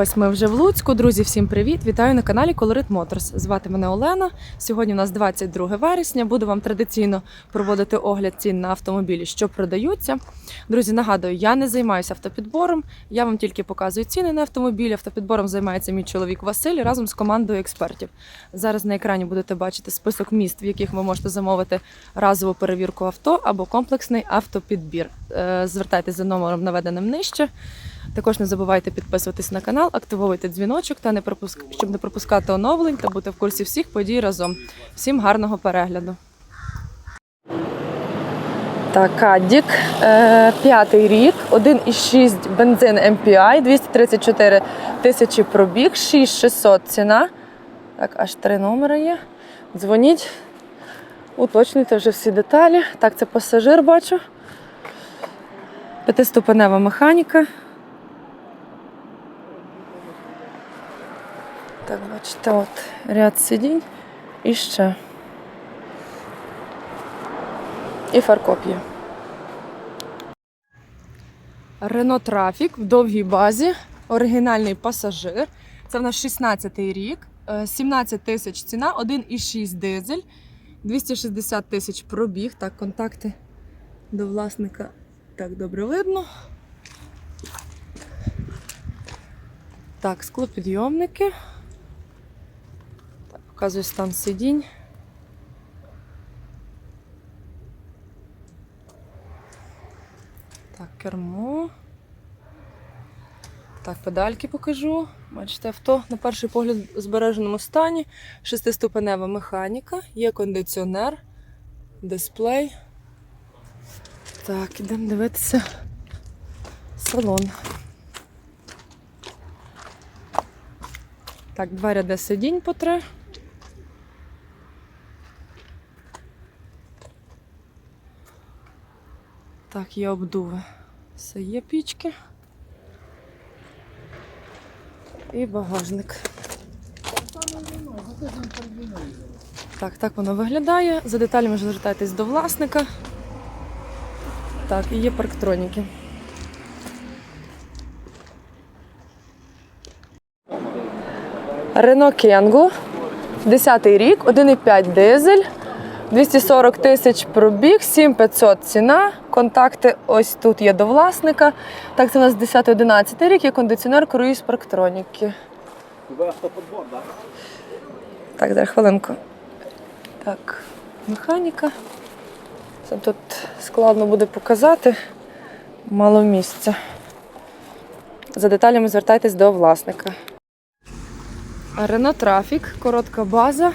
Ось ми вже в Луцьку. Друзі, всім привіт! Вітаю на каналі Colorit Motors. Звати мене Олена. Сьогодні у нас 22 вересня. Буду вам традиційно проводити огляд цін на автомобілі, що продаються. Друзі, нагадую, я не займаюся автопідбором. Я вам тільки показую ціни на автомобілі. Автопідбором займається мій чоловік Василь разом з командою експертів. Зараз на екрані будете бачити список міст, в яких ви можете замовити разову перевірку авто або комплексний автопідбір. Е, Звертайтеся за номером, наведеним нижче. Також не забувайте підписуватись на канал, активовуйте дзвіночок та не пропуск... щоб не пропускати оновлень та бути в курсі всіх подій разом. Всім гарного перегляду. Так, Кадік, е, п'ятий рік, 1,6 бензин MPI, 234 тисячі пробіг, 6600 ціна. Так, аж три номери є. Дзвоніть, уточнюйте вже всі деталі. Так, це пасажир бачу. П'ятиступенева механіка. Так, бачите, от ряд сидінь і ще. І фаркоп. Рено Трафік в довгій базі. Оригінальний пасажир. Це в нас 16-й рік. е, 17 тисяч ціна, 1,6 дизель, 260 тисяч пробіг. Так, контакти до власника так добре видно. Так, склопідйомники. Показую стан сидінь. Так, кермо. Так, педальки покажу. Бачите, авто на перший погляд в збереженому стані. Шестиступенева механіка, є кондиціонер, дисплей. Так, ідемо дивитися салон. Так, два ряди сидінь по три. Так, є обдуви. Все є пічки. І багажник. Так, так воно виглядає. За деталями звертайтесь до власника. Так, і є парктроніки. Рено Кенго, 10 рік, 1,5 дизель, 240 тисяч пробіг, 7500 ціна. Контакти ось тут є до власника. Так, це у нас 10-11 рік, є кондиціонер, круїз парктроніки. Так, зараз хвилинку. Так, механіка. Це тут складно буде показати. Мало місця. За деталями звертайтесь до власника. Рено Трафік, коротка база,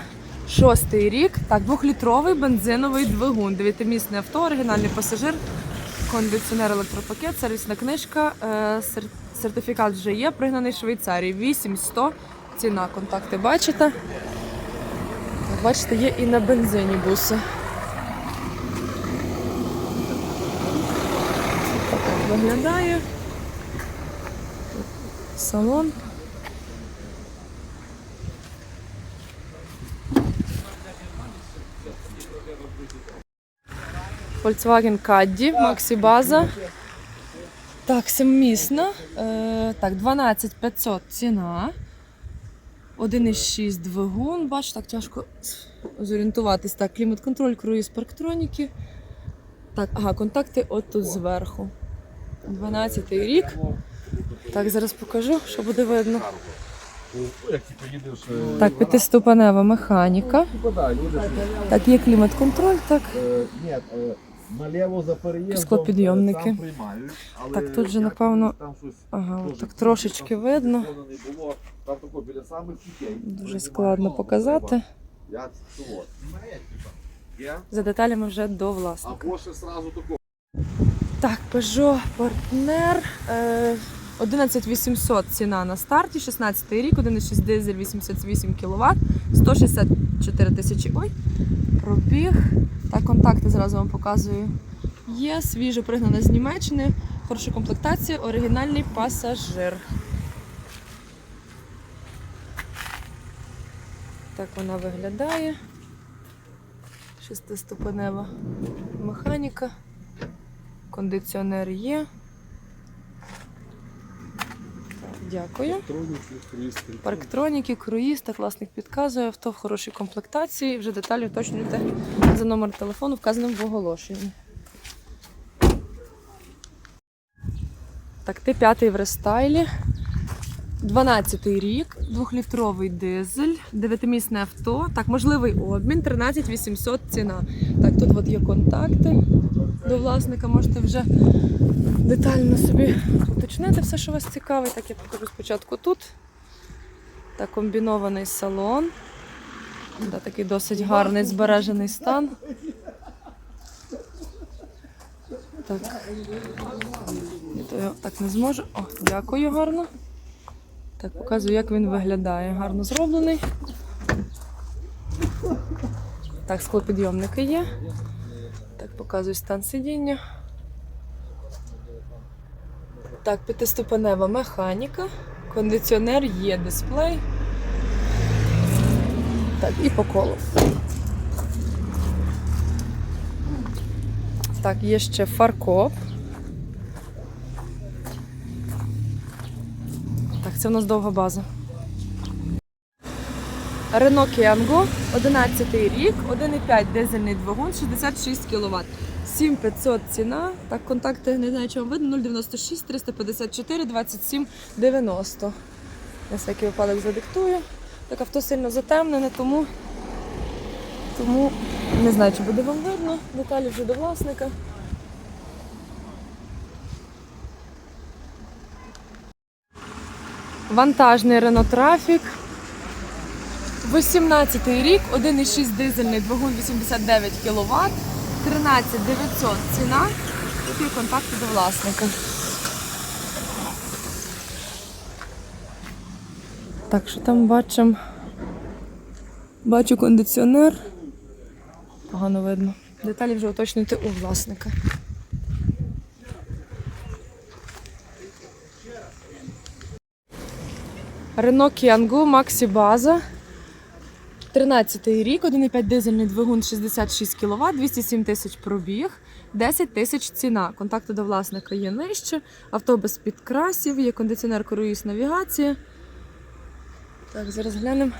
шостий рік. Так, двохлітровий бензиновий двигун, дев'ятимісне авто, оригінальний пасажир, кондиціонер електропакет, сервісна книжка, е, сертифікат вже є, пригнаний Швейцарії. 8100 ціна, контакти бачите. Так, Бачите, є і на бензині буси. Так виглядає. Салон. Volkswagen Caddy, Maxi База. Так, семимісна. Е, так, 12500 ціна. 1,6 двигун. Бачу, так тяжко зорієнтуватись. Так, клімат-контроль, круїз парктроніки. Так, ага, контакти от тут зверху. 12 рік. Так, зараз покажу, що буде видно. Так, п'ятиступенева механіка. Так, є клімат-контроль, так. Склопідйомники. Так, тут же, напевно, Ага, так трошечки видно. Дуже складно показати. За деталями вже до власника. Так, Peugeot Partner. Е, 11800 ціна на старті, 16 рік, 1,6 дизель, 88 кВт, 164 тисячі. Ой, пробіг. Так, контакти зразу вам показую. Є свіжо пригнана з Німеччини, хороша комплектація, оригінальний пасажир. Так вона виглядає. Шестиступенева механіка. Кондиціонер є. Так, дякую. Електроніки, круїз. Парктроніки, круїз, та власник підказує, авто в хорошій комплектації. Вже деталі уточнюйте за номер телефону, вказаним в оголошенні. Так, ти п'ятий в рестайлі. 12-й рік, двохлітровий дизель, дев'ятимісне авто. Так, можливий обмін, 13 800 ціна. Так, тут от є контакти до власника, можете вже детально собі уточнити все, що вас цікавить. Так, я покажу спочатку тут. Та комбінований салон. Да, такий досить гарний збережений стан. Так. Так не зможу. О, дякую гарно. Так, показую, як він виглядає. Гарно зроблений. Так, склопідйомники є. Так, показую стан сидіння. Так, п'ятиступенева механіка. Кондиціонер є дисплей. Так, і по колу. Так, є ще фаркоп. Так, це у нас довга база. Renault Kangoo, 11 рік, 1,5 дизельний двигун, 66 кВт. 7500 ціна. Так, контакти не знаю, чи вам видно, 096 354 27 90. На всякий випадок задиктую. Так, авто сильно затемнене, тому, тому не знаю, чи буде вам видно. Деталі вже до власника. Вантажний Renault Traffic. 18 рік, 1,6 дизельний двигун 89 кВт, 13 900 ціна. Такі контакти до власника. Так, що там бачимо? Бачу кондиціонер. Погано видно. Деталі вже уточнюйте у власника. Renault Kangoo Maxi База. 13 рік, 1,5 дизельний двигун 66 кВт, 207 тисяч пробіг, 10 тисяч ціна. Контакти до власника є нижче, авто без підкрасів, є кондиціонер круїз навігація. Так, зараз глянемо.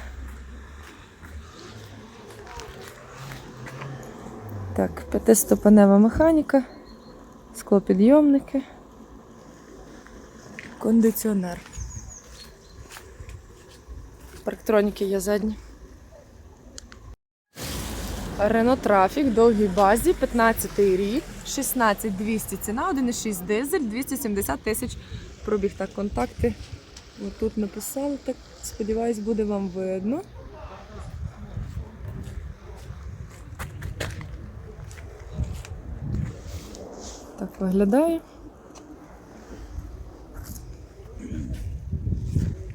Так, п'ятиступенева механіка, склопідйомники, кондиціонер. Парктроніки є задні. Renault Traffic, довгій базі, 15 рік, 16200 ціна, 1,6 дизель, 270 тисяч пробіг. Так, контакти. Тут написали, так сподіваюсь, буде вам видно. Так виглядає.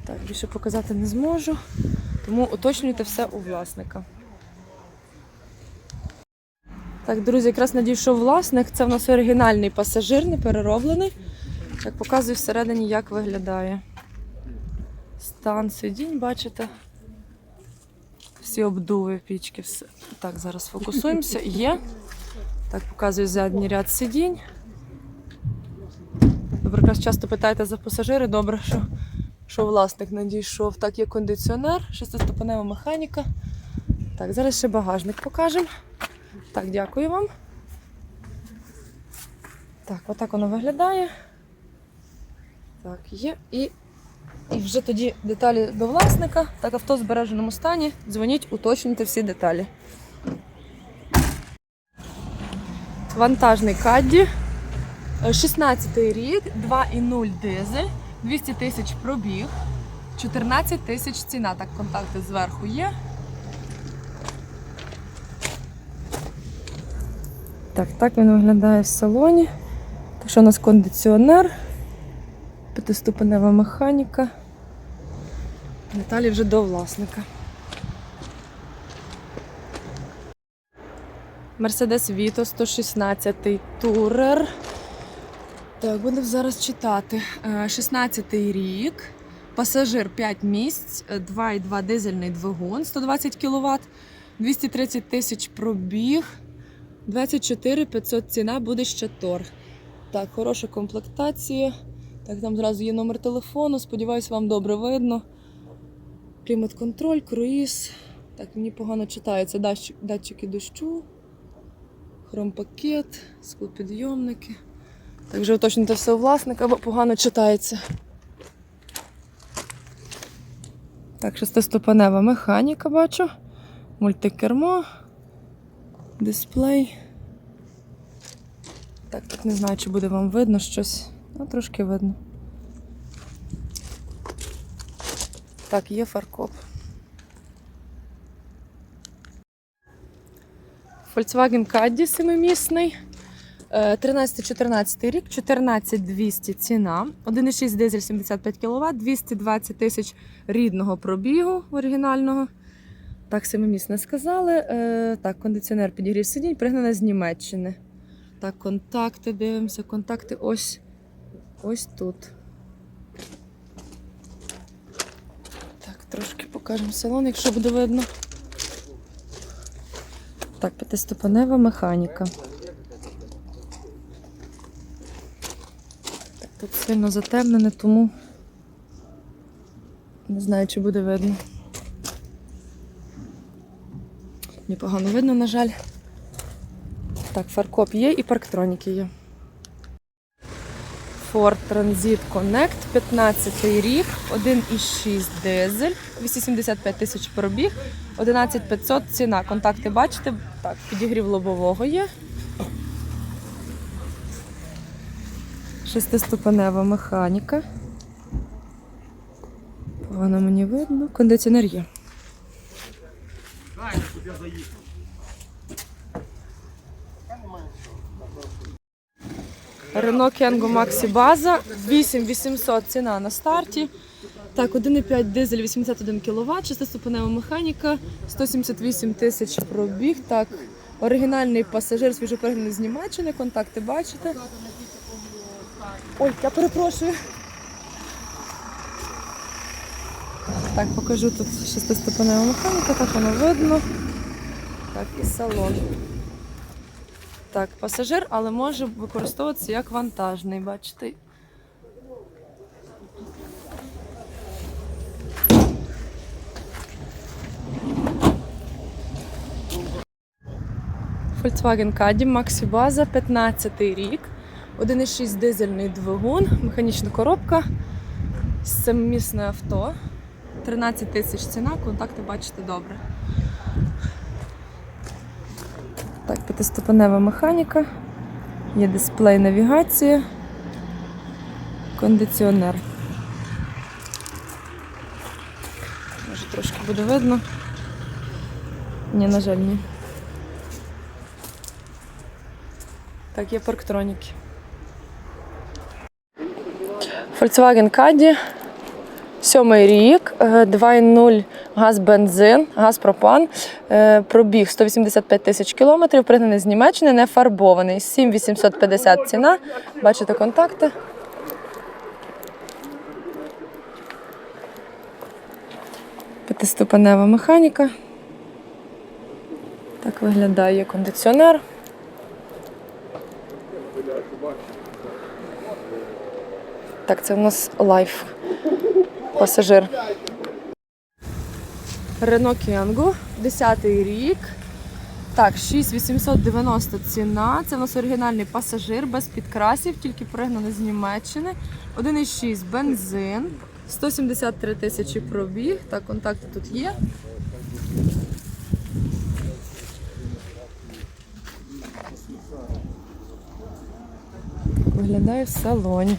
Так, більше показати не зможу, тому уточнюйте все у власника. Так, друзі, якраз надійшов власник. Це в нас оригінальний пасажир, не перероблений. Так, показую всередині, як виглядає. Стан сидінь, бачите. Всі обдуви пічки. Все. Так, зараз фокусуємося. Є. Так, показую задній ряд сидінь. Добре, часто питаєте за пасажири. Добре, що, що власник надійшов. Так, є кондиціонер, шестиступенева механіка. Так, зараз ще багажник покажемо. Так, дякую вам. Так, отак воно виглядає. Так, є. І, і вже тоді деталі до власника. Так, авто в збереженому стані. Дзвоніть, уточнюйте всі деталі. Вантажний кадді. 16 рік, 2,0 дизель, 200 тисяч пробіг, 14 тисяч ціна. Так, контакти зверху є. Так, так він виглядає в салоні. Так що у нас кондиціонер, п'ятиступенева механіка. Деталі вже до власника. Мерседес Віто 116 турер. Так, будемо зараз читати. 16-й рік. Пасажир 5 місць, 2,2 дизельний двигун, 120 кВт, 230 тисяч пробіг. 24 500 ціна буде ще торг. Так, хороша комплектація. Так, там зразу є номер телефону. Сподіваюсь, вам добре видно. Клімат-контроль, круїз. Так, мені погано читається. Датчик, датчики дощу, хромпакет, склопідйомники. Так, вже уточнити все у власника, бо погано читається. Так, шестиступенева механіка бачу. Мультикермо, дисплей. Так, так не знаю, чи буде вам видно щось. Ну, трошки видно. Так, є фаркоп. Volkswagen Caddy семимісний. Е, 13-14 рік, 14200 ціна, 1,6 дизель 75 кВт, 220 тисяч рідного пробігу оригінального. Так, семимісне сказали. Е, Так, кондиціонер підігрів сидінь, пригнане з Німеччини. Так, контакти дивимося. Контакти ось, ось тут. Так, трошки покажемо салон, якщо буде видно. Так, п'ятиступенева механіка. Так, тут сильно затемнене, тому не знаю, чи буде видно. Ні, погано видно, на жаль. Так, фаркоп є і парктроніки є. Ford Transit Connect, 15 рік, 1,6 дизель, 275 тисяч пробіг, 11500 ціна. Контакти бачите? Так, підігрів лобового є. Шестиступенева механіка. Погано мені видно. Кондиціонер є. Renault Kangoo Maxi База, 8800 ціна на старті. Так, 1,5 дизель, 81 кВт, шестиступенева механіка, 178 тисяч пробіг. Так, оригінальний пасажир свіжопригнаний з Німеччини, контакти бачите. Ой, я перепрошую. Так, покажу тут шестиступенева механіка, так воно видно. Так, і салон. Так, пасажир, але може використовуватися як вантажний, бачите. Volkswagen Caddy Maxi База, 15 рік, 1,6 дизельний двигун, механічна коробка, семимісне авто, 13 тисяч ціна, контакти бачите добре. Так, п'ятиступенева механіка, є дисплей навігації, кондиціонер. Може трошки буде видно. Ні, на жаль, ні. Так, є парктроніки. Volkswagen Caddy. Сьомий рік, е, 2.0 газ бензин, газ пропан, е, пробіг 185 тисяч кілометрів, пригнаний з Німеччини, не фарбований. 7850 ціна. Бачите контакти. П'ятиступенева механіка. Так виглядає кондиціонер. Так, це у нас лайф пасажир. Renault Kangoo, 10 рік. Так, 6890 ціна. Це у нас оригінальний пасажир без підкрасів, тільки пригнаний з Німеччини. 1,6 бензин, 173 тисячі пробіг. Так, контакти тут є. Виглядає в салоні.